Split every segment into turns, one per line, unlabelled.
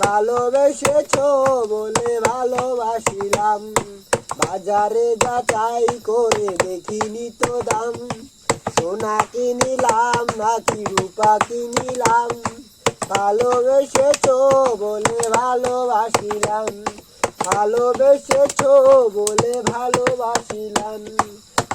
ভালোবেসেছ বলে ভালোবাসিলাম। বাজারে যা চাই করে দেখিনি তো দাম। সোনা কিনিলাম, নাকি রূপা কিনিলাম। ভালোবেসেছ বলে ভালোবাসিলাম। ভালোবেসেছ বলে ভালোবাসিলাম।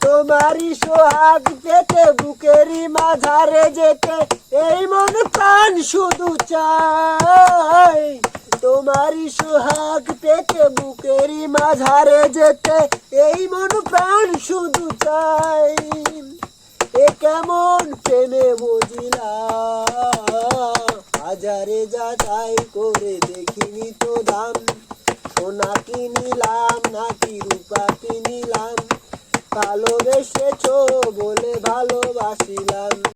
তোমারই সোহাগ পেতে, বুকেরই মাঝারে যেতে, এই মন প্রাণ শুধু চাই আমারই সোহাগ পেতে বুকেরি মাঝারে যেতে, এই মন প্রাণ শুধু চাই। এ কেমন প্রেমে বুঝিলা হাজারে যা তাই করে দেখিনি তো দাম। সোনা কিনিলাম, নাকি রূপা কিনিলাম, কালো বেশেছ বলে ভালোবাসিলাম।